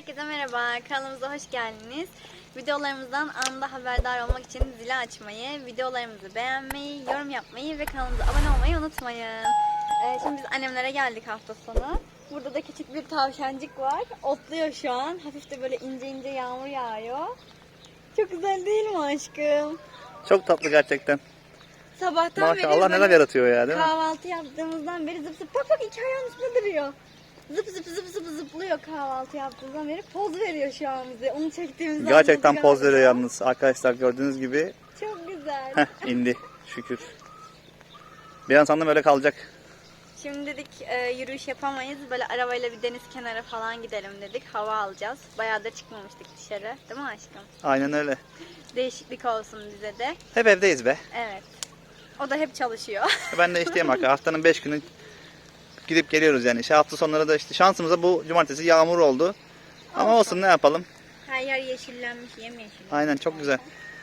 Herkese merhaba, kanalımıza hoş geldiniz. Videolarımızdan anında haberdar olmak için zili açmayı, videolarımızı beğenmeyi, yorum yapmayı ve kanalımıza abone olmayı unutmayın. Ee, şimdi biz annemlere geldik hafta sonu. Burada da küçük bir tavşancık var. Otluyor şu an. Hafif de böyle ince ince yağmur yağıyor. Çok güzel değil mi aşkım? Çok tatlı gerçekten. Sabahtan beri Maşallah böyle neler yaratıyor ya değil mi? kahvaltı yaptığımızdan beri zıp zıp bak bak iki ayağın üstünde duruyor. Zıp zıp zıp zıp zıplıyor kahvaltı yaptığımızdan beri. Poz veriyor şu an bize. Onu çektiğimizde Gerçekten anladık poz veriyor yalnız arkadaşlar gördüğünüz gibi. Çok güzel. Heh indi şükür. Bir an sandım öyle kalacak. Şimdi dedik e, yürüyüş yapamayız. Böyle arabayla bir deniz kenarı falan gidelim dedik. Hava alacağız. Bayağı da çıkmamıştık dışarı. Değil mi aşkım? Aynen öyle. Değişiklik olsun bize de. Hep evdeyiz be. Evet. O da hep çalışıyor. Ben de işteyim arkadaşlar. Haftanın 5 günü gidip geliyoruz yani. İşte hafta sonları da işte şansımıza bu cumartesi yağmur oldu. Ama olsun ne yapalım. Her yer yeşillenmiş, yemyeşil. Aynen çok güzel.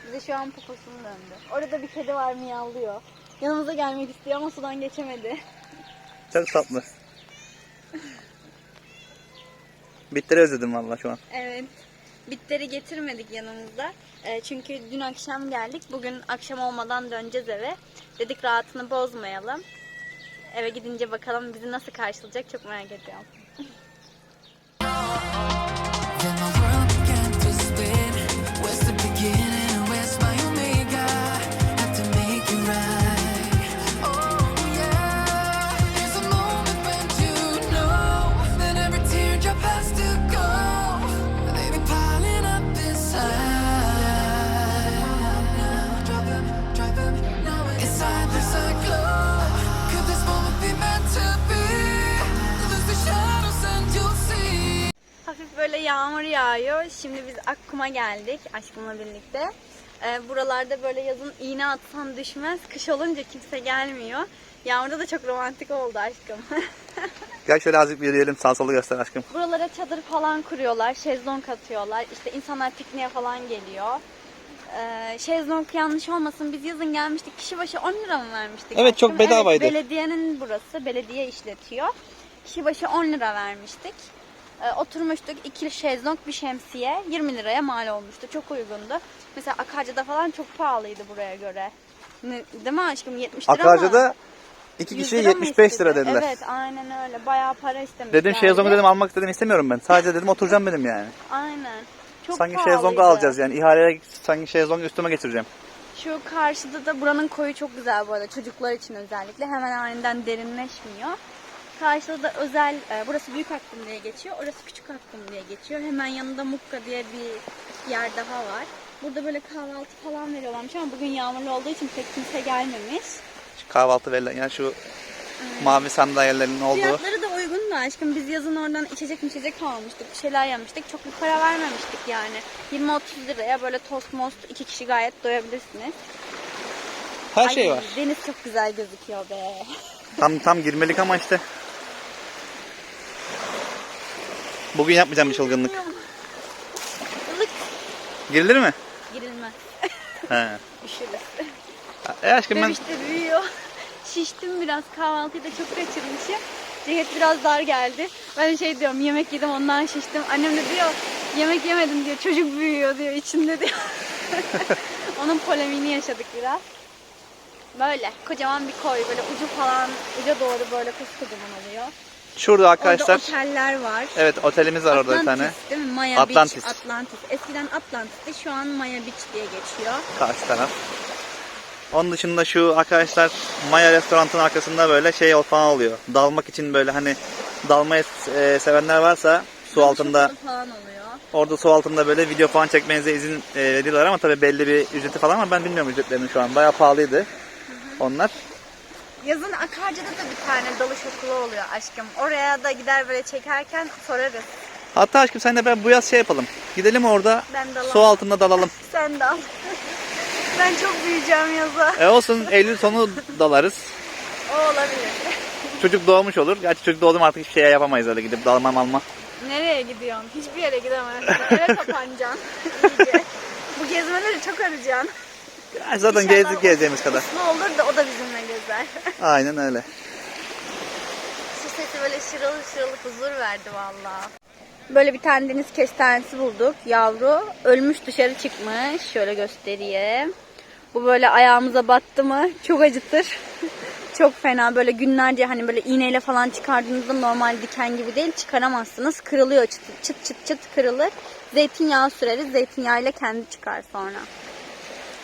Bize şu an poposunu döndü. Orada bir kedi var miyavlıyor. Yanımıza gelmek istiyor ama sudan geçemedi. Çok tatlı. Bitleri özledim valla şu an. Evet. Bitleri getirmedik yanımızda. E, çünkü dün akşam geldik. Bugün akşam olmadan döneceğiz eve. Dedik rahatını bozmayalım. Eve gidince bakalım bizi nasıl karşılayacak çok merak ediyorum. böyle yağmur yağıyor. Şimdi biz Akkum'a geldik aşkımla birlikte. Ee, buralarda böyle yazın iğne atsan düşmez. Kış olunca kimse gelmiyor. Yağmurda da çok romantik oldu aşkım. Gel şöyle azıcık bir yürüyelim sağ solu göster aşkım. Buralara çadır falan kuruyorlar. Şezlong atıyorlar. İşte insanlar pikniğe falan geliyor. Ee, şezlong yanlış olmasın. Biz yazın gelmiştik. Kişi başı 10 lira mı vermiştik? Evet, aşkım? çok bedavaydı. Evet, belediyenin burası. Belediye işletiyor. Kişi başı 10 lira vermiştik. Ee, oturmuştuk. İkili şezlong bir şemsiye. 20 liraya mal olmuştu. Çok uygundu. Mesela Akarca'da falan çok pahalıydı buraya göre. Ne, değil mi aşkım? 70 lira mı? Akarca'da iki 100 kişi lira mı 75 lira dediler. Evet aynen öyle. Bayağı para istemişlerdi. Dedim şezlongu dedim almak istedim istemiyorum ben. Sadece dedim oturacağım dedim yani. Aynen. Çok sanki pahalıydı. şezlongu alacağız yani. İhaleye sanki şezlongu üstüme geçireceğim. Şu karşıda da buranın koyu çok güzel bu arada. Çocuklar için özellikle. Hemen aniden derinleşmiyor. Karşıda da özel, e, burası Büyük Hakkım diye geçiyor. Orası Küçük Hakkım diye geçiyor. Hemen yanında Mukka diye bir yer daha var. Burada böyle kahvaltı falan veriyorlarmış ama bugün yağmurlu olduğu için pek kimse gelmemiş. Şu kahvaltı verilen yani şu mavi sandalyelerin olduğu. Fiyatları da uygun da aşkım. Biz yazın oradan içecek içecek almıştık. Bir şeyler yemiştik. Çok bir para vermemiştik yani. 20-30 liraya böyle tost most iki kişi gayet doyabilirsiniz. Her şey Ay, var. Deniz çok güzel gözüküyor be. Tam tam girmelik ama işte. Bugün yapmayacağım bir çılgınlık. Ilık Girilir mi? girilmez. He. Üşürüz. E aşkım ben Bebiş de büyüyor. Şiştim biraz kahvaltıyı da çok kaçırmışım. Cihet biraz dar geldi. Ben şey diyorum yemek yedim ondan şiştim. Annem de diyor yemek yemedim diyor. Çocuk büyüyor diyor içinde diyor. Onun polemiğini yaşadık biraz. Böyle kocaman bir koy böyle ucu falan uca doğru böyle koskocaman oluyor. Şurada arkadaşlar. Orada oteller var. Evet otelimiz var orada bir tane. Atlantis değil mi? Maya Atlantis. Beach, Atlantis. Eskiden Atlantis'ti şu an Maya Beach diye geçiyor. Karşı taraf. Onun dışında şu arkadaşlar Maya restoranın arkasında böyle şey falan oluyor. Dalmak için böyle hani dalmayı e, sevenler varsa su altında Şokalı falan oluyor. orada su altında böyle video falan çekmenize izin e, veriyorlar ama tabii belli bir ücreti falan var. Ben bilmiyorum ücretlerini şu an. Bayağı pahalıydı onlar. Yazın Akarca'da da bir tane dalış okulu oluyor aşkım. Oraya da gider böyle çekerken sorarız. Hatta aşkım sen de ben bu yaz şey yapalım. Gidelim orada Ben dalamam. su altında dalalım. Sen de al. ben çok büyüyeceğim yaza. E olsun Eylül sonu dalarız. O olabilir. Çocuk doğmuş olur. Gerçi çocuk doğdu mu artık hiçbir şey yapamayız öyle gidip dalma malma. Nereye gidiyorsun? Hiçbir yere gidemezsin. Eve kapanacaksın. İyice. Bu gezmeleri çok arayacaksın. Ya zaten İnşallah gezdik gezeceğimiz kadar. Ne olur da o da bizimle gezer. Aynen öyle. Su sesi böyle şırıl şırıl huzur verdi valla. Böyle bir tane deniz kestanesi bulduk. Yavru. Ölmüş dışarı çıkmış. Şöyle göstereyim. Bu böyle ayağımıza battı mı çok acıtır. çok fena böyle günlerce hani böyle iğneyle falan çıkardığınızda normal diken gibi değil çıkaramazsınız. Kırılıyor çıt çıt çıt, çıt kırılır. Zeytinyağı süreriz. Zeytinyağıyla kendi çıkar sonra.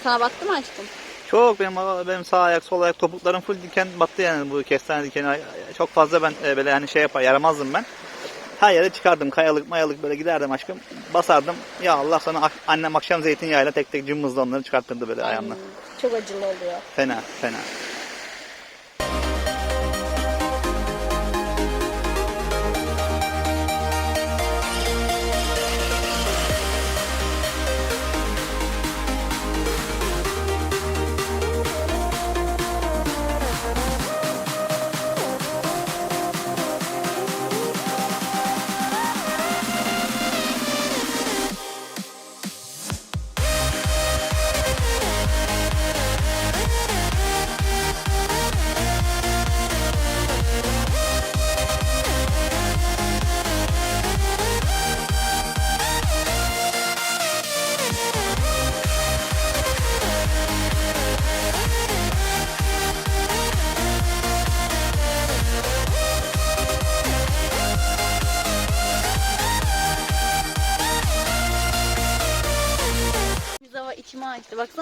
Sana battı mı aşkım? Çok benim benim sağ ayak sol ayak topuklarım full diken battı yani bu kestane dikeni çok fazla ben e, böyle hani şey yapar yaramazdım ben. Her yere çıkardım kayalık mayalık böyle giderdim aşkım basardım ya Allah sana annem akşam zeytinyağıyla tek tek cımbızla onları çıkarttırdı böyle ayağımla. Ay, Çok acılı oluyor. Fena fena.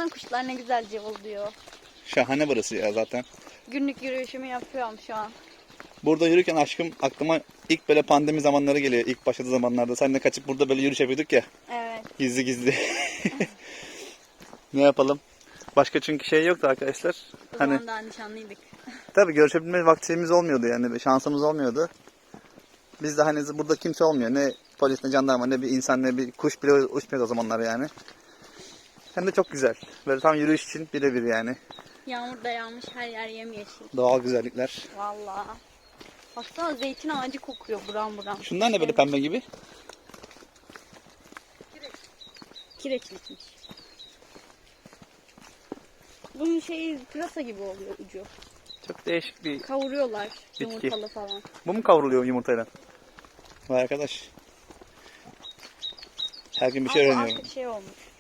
Baksana kuşlar ne güzel cıvıldıyor. Şahane burası ya zaten. Günlük yürüyüşümü yapıyorum şu an. Burada yürürken aşkım aklıma ilk böyle pandemi zamanları geliyor. İlk başladığı zamanlarda. Seninle kaçıp burada böyle yürüyüş yapıyorduk ya. Evet. Gizli gizli. ne yapalım? Başka çünkü şey yoktu arkadaşlar. O Hani zaman daha nişanlıydık. tabii görüşebilme vaktimiz olmuyordu yani şansımız olmuyordu. Biz de hani burada kimse olmuyor. Ne polis ne jandarma ne bir insan ne bir kuş bile uçmuyordu o zamanlar yani. Hem de çok güzel. Böyle tam yürüyüş için birebir yani. Yağmur da yağmış her yer yemyeşil. Doğal güzellikler. Vallahi. Baksana zeytin ağacı kokuyor buram buram. Şunlar ne böyle pembe gibi? Kireçlikmiş. Bunun şeyi pırasa gibi oluyor ucu. Çok değişik bir Kavuruyorlar Bitki. yumurtalı falan. Bu mu kavruluyor yumurtayla? Vay arkadaş. Her gün bir şey Ama öğreniyorum. artık şey olmuş.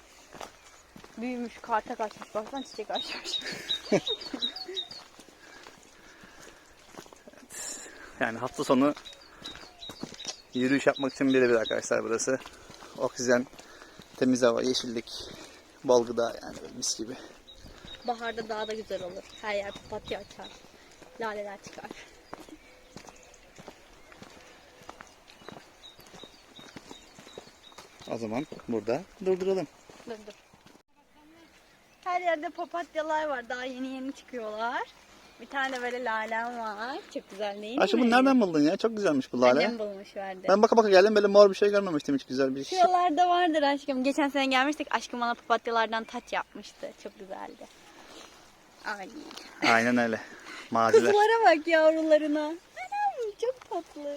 Büyümüş, karta kaçmış. Baksana çiçek açmış. Yani hafta sonu yürüyüş yapmak için birebir arkadaşlar burası. Oksijen, temiz hava, yeşillik, bol gıda yani mis gibi. Baharda daha da güzel olur. Her yer papatya açar. Laleler çıkar. O zaman burada durduralım. Dur dur. Her yerde papatyalar var. Daha yeni yeni çıkıyorlar. Bir tane de böyle lalem var. Çok güzel değil Ayşe mi? bunu nereden buldun ya? Çok güzelmiş bu lale. Annem bulmuş verdi. Ben baka baka geldim böyle mor bir şey görmemiştim hiç güzel bir şey. Şuralarda vardır aşkım. Geçen sene gelmiştik. Aşkım bana papatyalardan taç yapmıştı. Çok güzeldi. Ay. Aynen öyle. Maziler. Kuzulara bak yavrularına. Anam çok tatlı.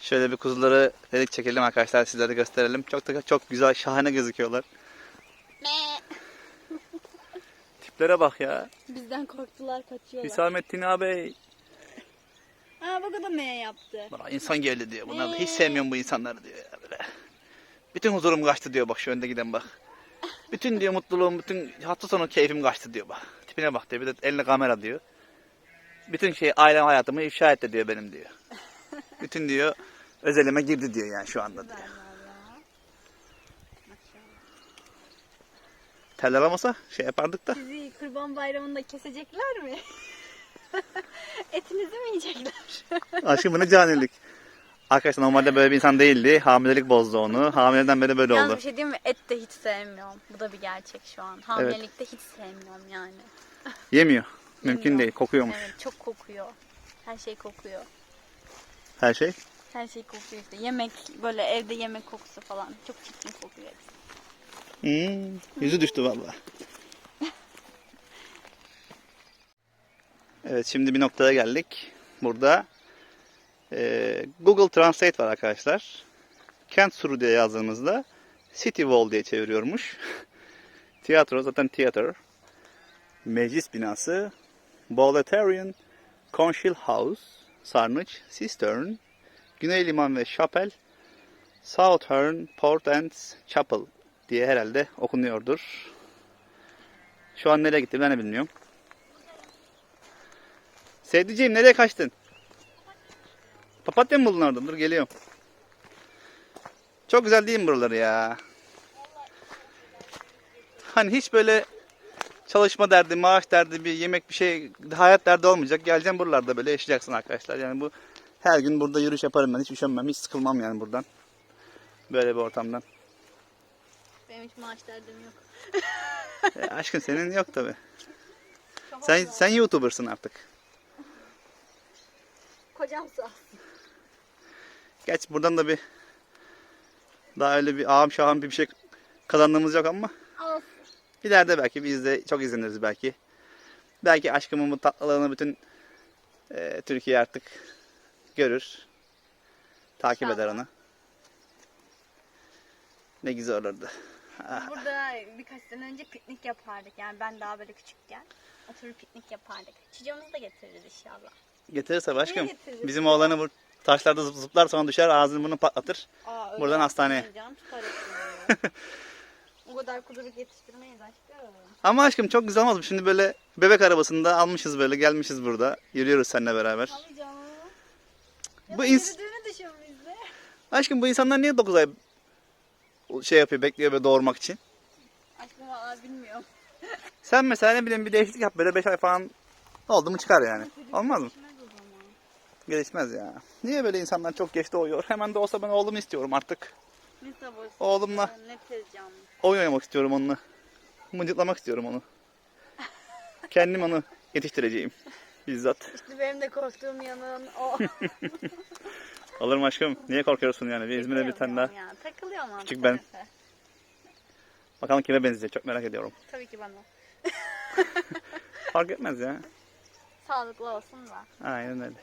Şöyle bir kuzuları dedik çekelim arkadaşlar sizlere gösterelim. Çok da çok güzel şahane gözüküyorlar. Tiplere bak ya. Bizden korktular kaçıyorlar. Hüsamettin ağabey. Aa bak o da M yaptı. Bana insan geldi diyor. Bunlar da hiç sevmiyorum bu insanları diyor. Ya böyle. Bütün huzurum kaçtı diyor bak şu önde giden bak. Bütün diyor mutluluğum, bütün hafta sonu keyfim kaçtı diyor bak. Tipine bak diyor. Bir de eline kamera diyor. Bütün şey ailem hayatımı ifşa etti diyor benim diyor. Bütün diyor özelime girdi diyor yani şu anda diyor. Tellememasa şey yapardık da. Sizi kurban bayramında kesecekler mi? Etinizi mi yiyecekler? Aşkım bu ne canilik. Arkadaşlar normalde böyle bir insan değildi. Hamilelik bozdu onu. Hamileden beri böyle Yalnız oldu. bir şey diyeyim mi? Et de hiç sevmiyorum. Bu da bir gerçek şu an. Hamilelikte hiç sevmiyorum yani. Yemiyor. Mümkün Yemiyorum. değil. Kokuyormuş. Evet çok kokuyor. Her şey kokuyor. Her şey. Her şey kokuyor işte. Yemek böyle evde yemek kokusu falan. Çok çirkin kokuyor hepsi. Hmm, yüzü düştü valla. Evet şimdi bir noktaya geldik. Burada e, Google Translate var arkadaşlar. Kent Suru diye yazdığımızda City Wall diye çeviriyormuş. Tiyatro zaten tiyatro. Meclis binası. Boletarian Conchil House. Sarnıç. Cistern. Güney Liman ve Chapel. Southern Port and Chapel diye herhalde okunuyordur. Şu an nereye gitti ben de bilmiyorum. Sevdiceğim nereye kaçtın? Papatya mı buldun orada? Dur geliyorum. Çok güzel değil mi buraları ya? Hani hiç böyle çalışma derdi, maaş derdi, bir yemek bir şey, hayat derdi olmayacak. Geleceğim buralarda böyle yaşayacaksın arkadaşlar. Yani bu her gün burada yürüyüş yaparım ben. Hiç üşenmem, hiç sıkılmam yani buradan. Böyle bir ortamdan. Benim hiç maaş derdim yok. E, aşkın senin yok tabi. Sen sen YouTuber'sın artık. Kocam sağ olsun. Geç buradan da bir daha öyle bir ağam şahım bir şey kazandığımız yok ama Olsun. ileride belki biz de çok izleniriz belki. Belki aşkımın bu tatlılığını bütün e, Türkiye artık görür. Takip eder İnşallah. onu. Ne güzel olurdu. Burada birkaç sene önce piknik yapardık. Yani ben daha böyle küçükken. Oturup piknik yapardık. Çocuğumuzu da getiririz inşallah. Getirirse başkım. getiririz? Bizim oğlanı bu taşlarda zıp- zıplar sonra düşer ağzını bunu patlatır. Aa, öyle Buradan hastaneye. yapmayacağım, tutar hepsini. o kadar kuduruk yetiştirmeyiz aşkım. Ama aşkım çok güzel olmaz mı? Şimdi böyle bebek arabasında almışız böyle gelmişiz burada. Yürüyoruz seninle beraber. Tabii canım. Bu Bu ins- yürüdüğünü düşün bizde. Aşkım bu insanlar niye 9 ay şey yapıyor bekliyor ve doğurmak için? Aşkım valla bilmiyorum. Sen mesela ne bileyim bir değişiklik yap böyle 5 ay falan oldu mu çıkar yani. Olmaz mı? Gelişmez ya. Niye böyle insanlar çok geç doğuyor? Hemen de olsa ben oğlumu istiyorum artık. Ne. Oğlumla Ne tez canlı. oyun oynamak istiyorum onunla. Mıncıklamak istiyorum onu. Kendim onu yetiştireceğim. Bizzat. İşte benim de korktuğum yanın o. Mu aşkım? Niye korkuyorsun yani? Bir İzmir'de bir tane daha. Ya, takılıyorum ama. Küçük ben. Bakalım kime benzeyecek çok merak ediyorum. Tabii ki bana. Fark etmez ya. Sağlıklı olsun da. Aynen öyle.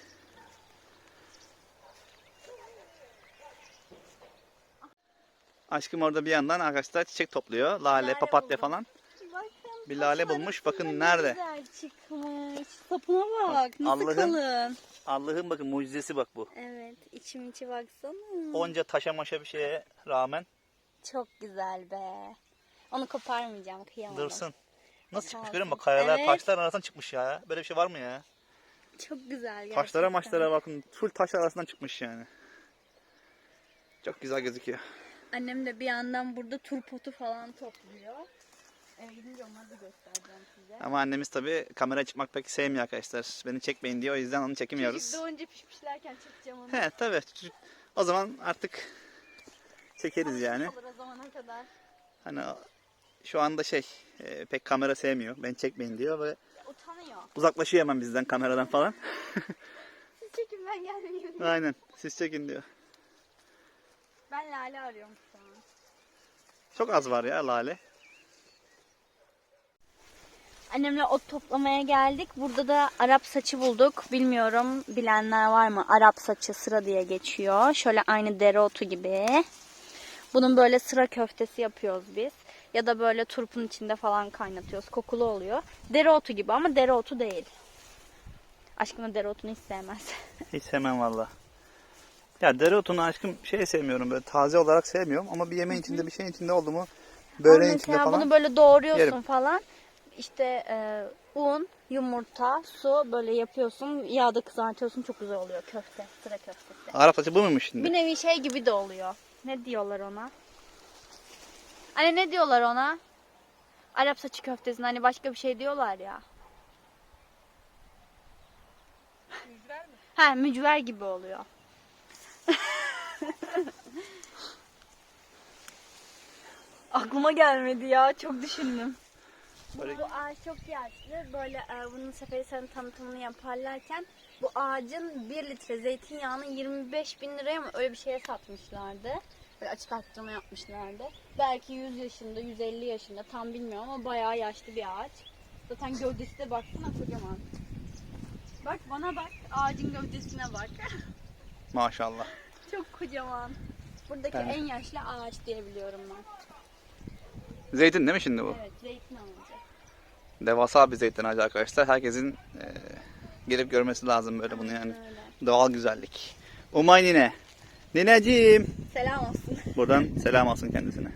Aşkım orada bir yandan arkadaşlar çiçek topluyor. Lale, Lale papatya buldum. falan. Bakın. Bir lale bulmuş. Bakın nerede? Güzel çıkmış. Sapına bak. Nasıl Allah'ın- kalın. Allah'ın bakın mucizesi bak bu. Evet. içim içi baksana. Onca taşa maşa bir şeye rağmen Çok güzel be. Onu koparmayacağım. Kıyamam. dursun. Nasıl çıkmış görüyor musun? Kayalar Evet. taşlar arasından çıkmış ya. Böyle bir şey var mı ya? Çok güzel gerçekten. Taşlara maçlara bakın. Full taşlar arasından çıkmış yani. Çok güzel gözüküyor. Annem de bir yandan burada turpotu falan topluyor. Eve gidince onları da göstereceğim size. Ama annemiz tabii kamera çıkmak pek sevmiyor arkadaşlar. Beni çekmeyin diyor. O yüzden onu çekemiyoruz. Çocuk doğunca pişmişlerken çekeceğim onu. He tabii. O zaman artık çekeriz yani. Olur o zamana kadar. Hani şu anda şey e, pek kamera sevmiyor. Beni çekmeyin diyor ve Utanıyor. uzaklaşıyor hemen bizden kameradan falan. Siz çekin ben gelmeyeyim. Aynen. Siz çekin diyor. Ben Lale arıyorum şu an. Çok az var ya lale. Annemle ot toplamaya geldik. Burada da Arap saçı bulduk. Bilmiyorum bilenler var mı? Arap saçı sıra diye geçiyor. Şöyle aynı dereotu gibi. Bunun böyle sıra köftesi yapıyoruz biz. Ya da böyle turpun içinde falan kaynatıyoruz. Kokulu oluyor. Dereotu gibi ama dereotu değil. Aşkım dereotunu hiç sevmez. Hiç sevmem valla. Ya dereotunu aşkım şey sevmiyorum böyle taze olarak sevmiyorum ama bir yemeğin içinde bir şeyin içinde oldu mu böreğin içinde falan bunu böyle doğruyorsun yerim. falan. İşte e, un, yumurta, su böyle yapıyorsun. Yağda kızartıyorsun. Çok güzel oluyor köfte. Sıra köftesi. Arap saçı bu muymuş şimdi? Bir nevi şey gibi de oluyor. Ne diyorlar ona? Hani ne diyorlar ona? Arap saçı köftesine hani başka bir şey diyorlar ya. Mücver mi? Ha mücver gibi oluyor. Aklıma gelmedi ya. Çok düşündüm. Bu ağaç çok yaşlı. Böyle e, bunun Seferihisar'ın tanıtımını yaparlarken bu ağacın 1 litre zeytinyağını 25 bin liraya mı öyle bir şeye satmışlardı. Böyle açık arttırma yapmışlardı. Belki 100 yaşında, 150 yaşında tam bilmiyorum ama bayağı yaşlı bir ağaç. Zaten gövdesi de baksana kocaman. Bak bana bak, ağacın gövdesine bak. Maşallah. Çok kocaman. Buradaki Evet. en yaşlı ağaç diyebiliyorum ben. Zeytin değil mi şimdi bu? Evet, zeytin ağacı. Devasa bir zeytin ağacı arkadaşlar. Herkesin e, gelip görmesi lazım böyle bunu yani. Öyle. Doğal güzellik. Umay nine. Nineciğim. Selam olsun. Buradan selam alsın kendisine.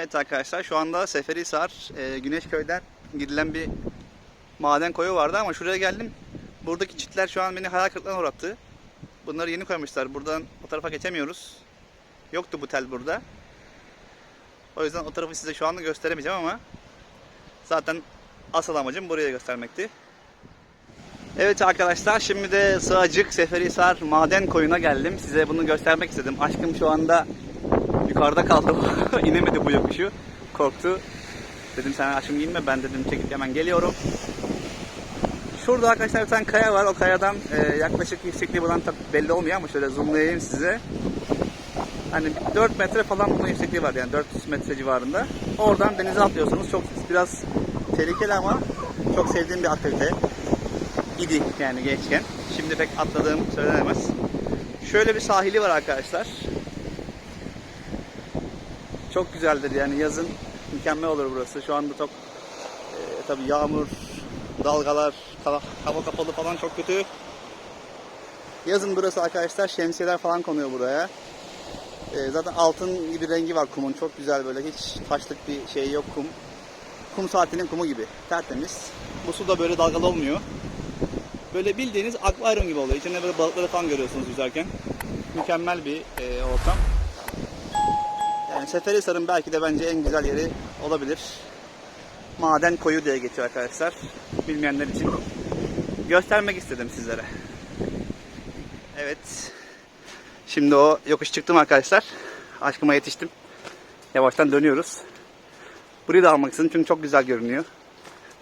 Evet arkadaşlar şu anda Seferihisar e, Güneşköy'den gidilen bir maden koyu vardı ama şuraya geldim. Buradaki çitler şu an beni hayal kırıklığına uğrattı. Bunları yeni koymuşlar. Buradan o tarafa geçemiyoruz. Yoktu bu tel burada. O yüzden o tarafı size şu anda gösteremeyeceğim ama zaten asıl amacım buraya göstermekti. Evet arkadaşlar şimdi de Sığacık Seferihisar maden koyuna geldim. Size bunu göstermek istedim. Aşkım şu anda yukarıda kaldı. İnemedi bu yokuşu. Korktu. Dedim sen aşkım inme ben dedim çekip hemen geliyorum. Şurada arkadaşlar bir tane kaya var. O kayadan e, yaklaşık yüksekliği tabii belli olmuyor ama şöyle zoomlayayım size. Hani 4 metre falan bunun yüksekliği var yani 400 metre civarında. Oradan denize atlıyorsunuz. Çok biraz tehlikeli ama çok sevdiğim bir aktivite. İdi yani gençken. Şimdi pek atladığım söylenemez. Şöyle bir sahili var arkadaşlar. Çok güzeldir yani yazın mükemmel olur burası. Şu anda çok e, tabii yağmur, dalgalar, hava, kapalı falan çok kötü. Yazın burası arkadaşlar şemsiyeler falan konuyor buraya. E, zaten altın gibi rengi var kumun. Çok güzel böyle hiç taşlık bir şey yok kum. Kum saatinin kumu gibi. Tertemiz. Bu su da böyle dalgalı olmuyor. Böyle bildiğiniz akvaryum gibi oluyor. İçinde böyle balıkları falan görüyorsunuz yüzerken. Mükemmel bir e, ortam. Yani Seferihisar'ın belki de bence en güzel yeri olabilir. Maden koyu diye geçiyor arkadaşlar. Bilmeyenler için göstermek istedim sizlere. Evet. Şimdi o yokuş çıktım arkadaşlar. Aşkıma yetiştim. Yavaştan dönüyoruz. Burayı da almak istedim çünkü çok güzel görünüyor.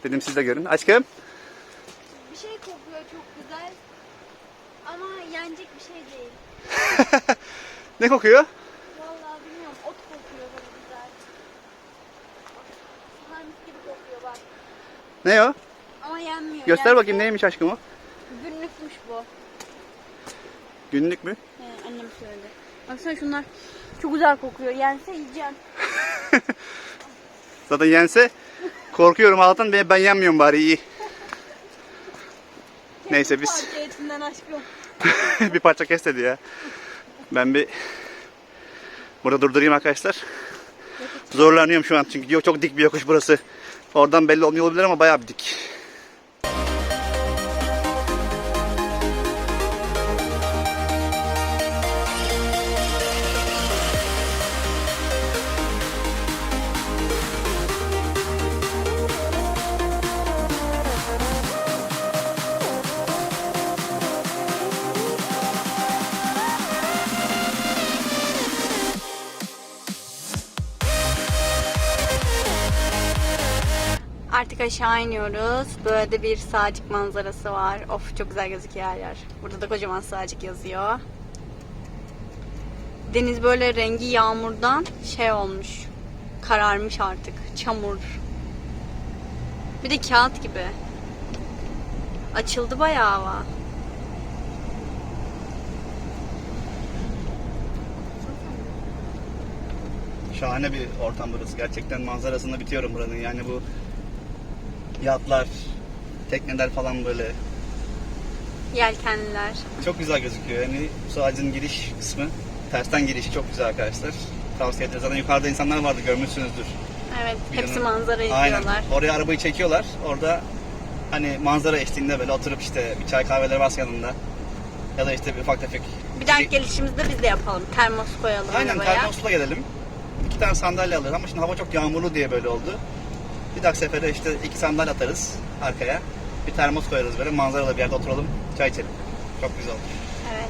Dedim siz de görün. Aşkım. Bir şey kokuyor çok güzel. Ama yenecek bir şey değil. Ne kokuyor? Vallahi bilmiyorum. Ot kokuyor böyle güzel. Sarmış gibi kokuyor bak. Ne o? Ama yenmiyor. Göster Yense bakayım neymiş aşkım o? Günlükmüş bu. Günlük mü? He, annem söyledi. Baksana şunlar çok güzel kokuyor. Yense yiyeceğim. Zaten yense korkuyorum Allah'tan ben, ben yenmiyorum bari iyi. Neyse biz Parça etinden aşkım. bir parça kes dedi ya. Ben bir burada durdurayım arkadaşlar. Zorlanıyorum şu an çünkü çok dik bir yokuş burası. Oradan belli olmuyor olabilir ama bayağı bir dik. Aşağı iniyoruz. Böyle de bir sağcık manzarası var. Of çok güzel gözüküyor her yer. Burada da kocaman sağcık yazıyor. Deniz böyle rengi yağmurdan şey olmuş. Kararmış artık. Çamur. Bir de kağıt gibi. Açıldı bayağı hava. Şahane bir ortam burası. Gerçekten manzarasında bitiyorum buranın. Yani bu yatlar, tekneler falan böyle Yelkenliler. çok güzel gözüküyor. Yani su ağacının giriş kısmı, tersten girişi çok güzel arkadaşlar. Tavsiye ederiz. Zaten yukarıda insanlar vardı görmüşsünüzdür. Evet. Bir hepsi yanı- manzara Aynen. izliyorlar. Oraya arabayı çekiyorlar. Orada hani manzara eşliğinde böyle oturup işte bir çay kahveleri varsa yanında. Ya da işte bir ufak tefek. Bir dahaki gelişimizde biz de yapalım. Termos koyalım Aynen arabaya. termosla gelelim. İki tane sandalye alırız ama şimdi hava çok yağmurlu diye böyle oldu. Bir dahaki sefere işte iki sandalye atarız arkaya. Bir termos koyarız böyle manzaralı bir yerde oturalım çay içelim. Çok güzel olur. Evet.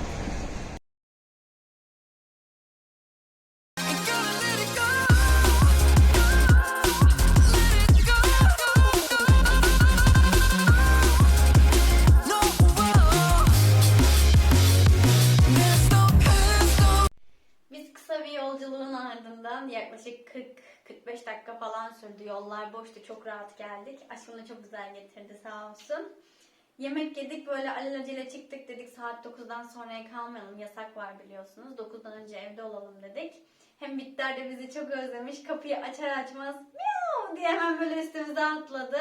Sürdü. Yollar boştu. Çok rahat geldik. Aşkım da çok güzel getirdi sağ olsun. Yemek yedik böyle alelacele çıktık dedik saat 9'dan sonraya kalmayalım. Yasak var biliyorsunuz. 9'dan önce evde olalım dedik. Hem Bitter de bizi çok özlemiş. Kapıyı açar açmaz miyav diye hemen böyle üstümüze atladı.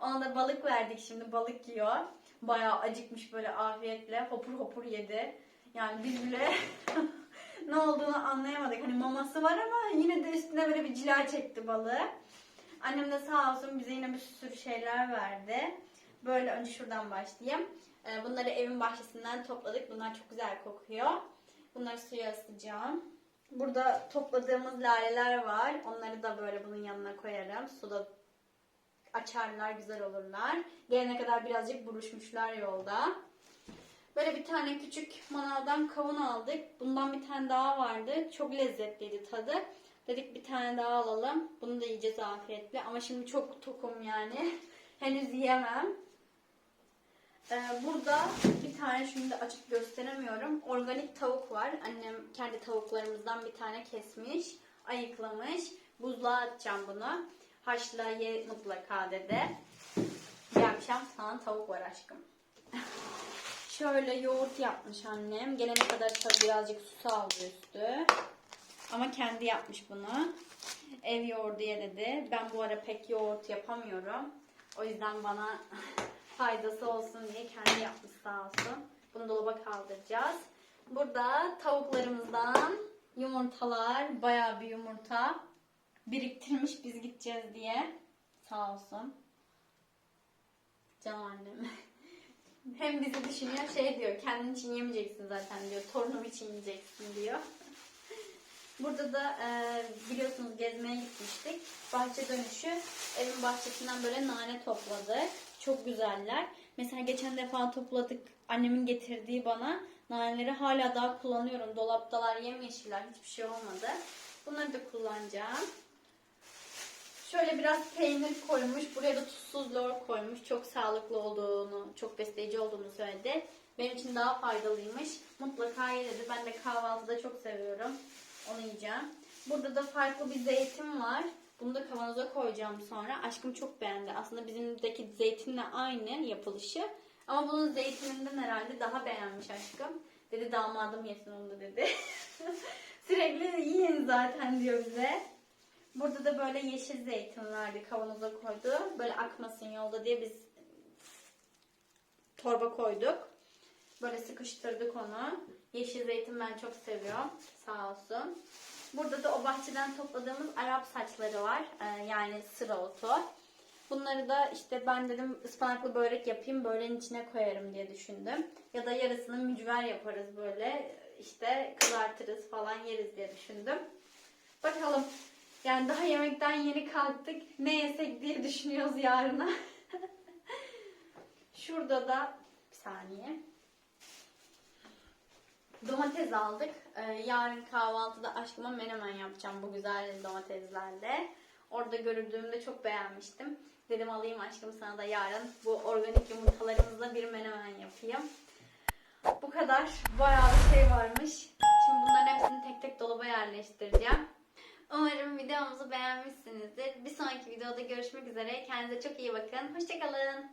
Ona da balık verdik şimdi balık yiyor. Bayağı acıkmış böyle afiyetle hopur hopur yedi. Yani biz bile ne olduğunu anlayamadık. Hani maması var ama yine de üstüne böyle bir cila çekti balığı. Annem de sağ olsun bize yine bir sürü şeyler verdi. Böyle önce şuradan başlayayım. Ee, Bunları evin bahçesinden topladık. Bunlar çok güzel kokuyor. Bunları suya ısıtacağım. Burada topladığımız laleler var. Onları da böyle bunun yanına koyarım. Suda açarlar, güzel olurlar. Gelene kadar birazcık buruşmuşlar yolda. Böyle bir tane küçük manavdan kavun aldık. Bundan bir tane daha vardı. Çok lezzetliydi tadı. Dedik bir tane daha alalım. Bunu da yiyeceğiz afiyetle. Ama şimdi çok tokum yani. Henüz yiyemem. Ee, burada bir tane şimdi açıp gösteremiyorum. Organik tavuk var. Annem kendi tavuklarımızdan bir tane kesmiş, ayıklamış. Buzluğa atacağım bunu. Haşla ye mutlaka dedi. Bir akşam sana tavuk var aşkım. Şöyle yoğurt yapmış annem. Gelene kadar tabii birazcık su saldı üstü. Ama kendi yapmış bunu. Ev yoğurdu ye dedi. Ben bu ara pek yoğurt yapamıyorum. O yüzden bana faydası olsun diye kendi yapmış sağ olsun. Bunu dolaba kaldıracağız. Burada tavuklarımızdan yumurtalar, bayağı bir yumurta biriktirmiş biz gideceğiz diye. Sağ olsun. Canım annem. Hem bizi düşünüyor şey diyor kendin için yemeyeceksin zaten diyor. Torunum için yiyeceksin diyor. Burada da e, biliyorsunuz gezmeye gitmiştik. Bahçe dönüşü evin bahçesinden böyle nane topladık. Çok güzeller. Mesela geçen defa topladık annemin getirdiği bana. Naneleri hala daha kullanıyorum. Dolaptalar yemyeşiller. Hiçbir şey olmadı. Bunları da kullanacağım. Şöyle biraz peynir koymuş. Buraya da tuzsuz lor koymuş. Çok sağlıklı olduğunu, çok besleyici olduğunu söyledi. Benim için daha faydalıymış. Mutlaka ye dedi. Ben de kahvaltıda çok seviyorum. Onu yiyeceğim. Burada da farklı bir zeytin var. Bunu da kavanoza koyacağım sonra. Aşkım çok beğendi. Aslında bizimdeki zeytinle aynı yapılışı. Ama bunun zeytininden herhalde daha beğenmiş aşkım. Dedi damadım yesin onu da dedi. Sürekli yiyin zaten diyor bize. Burada da böyle yeşil zeytin verdi kavanoza koydu. Böyle akmasın yolda diye biz torba koyduk. Böyle sıkıştırdık onu. Yeşil zeytin ben çok seviyorum. Sağ olsun. Burada da o bahçeden topladığımız Arap saçları var. Ee, yani sıra otu. Bunları da işte ben dedim ıspanaklı börek yapayım. Böreğin içine koyarım diye düşündüm. Ya da yarısını mücver yaparız böyle. işte kızartırız falan yeriz diye düşündüm. Bakalım. Yani daha yemekten yeni kalktık. Ne yesek diye düşünüyoruz yarına. Şurada da bir saniye. Domates aldık. Ee, yarın kahvaltıda aşkıma menemen yapacağım bu güzel domateslerle. Orada görüldüğümde çok beğenmiştim. Dedim alayım aşkım sana da yarın bu organik yumurtalarımızla bir menemen yapayım. Bu kadar. Bayağı bir şey varmış. Şimdi bunların hepsini tek tek dolaba yerleştireceğim. Umarım videomuzu beğenmişsinizdir. Bir sonraki videoda görüşmek üzere. Kendinize çok iyi bakın. Hoşçakalın.